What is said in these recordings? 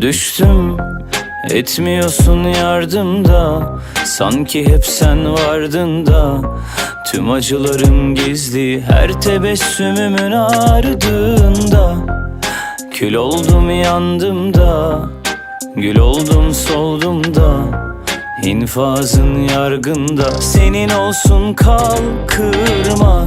Düştüm etmiyorsun yardımda Sanki hep sen vardın da. Tüm acılarım gizli her tebessümümün ardında. Kül oldum yandım da. Gül oldum soldum da. İnfazın yargında. Senin olsun kal kırma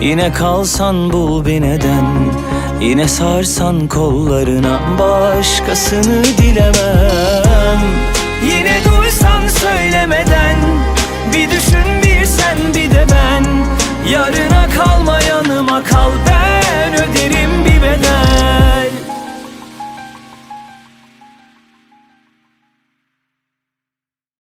Yine kalsan bul bir neden? Yine sarsan kollarına Başkasını dilemem. Yine duysan söylemeden Bir düşün